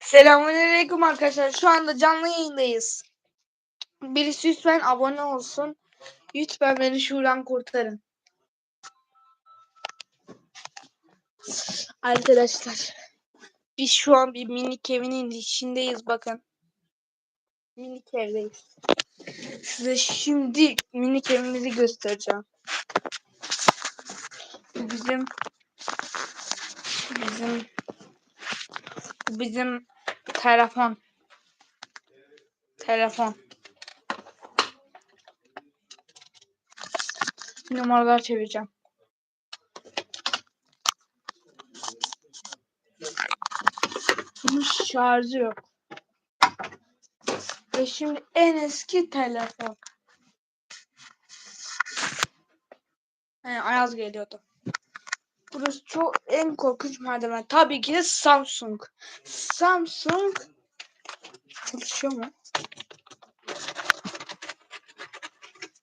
Selamünaleyküm arkadaşlar. Şu anda canlı yayındayız. Birisi lütfen abone olsun. Lütfen beni şuradan kurtarın. Arkadaşlar. Biz şu an bir minik evinin içindeyiz bakın. Minik evdeyiz. Size şimdi minik evimizi göstereceğim. Bu bizim bizim bizim telefon. Telefon. Numaralar çevireceğim. Bunun şarjı yok. Ve şimdi en eski telefon. He, Ayaz geliyordu. Burası çok en korkunç malzeme. Tabii ki de Samsung. Samsung çalışıyor mu?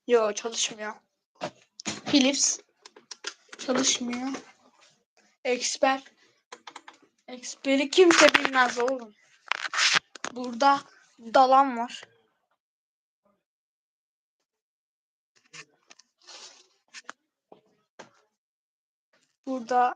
Yo çalışmıyor. Philips çalışmıyor. Expert Expert'i kimse bilmez oğlum. Burada dalan var. Burada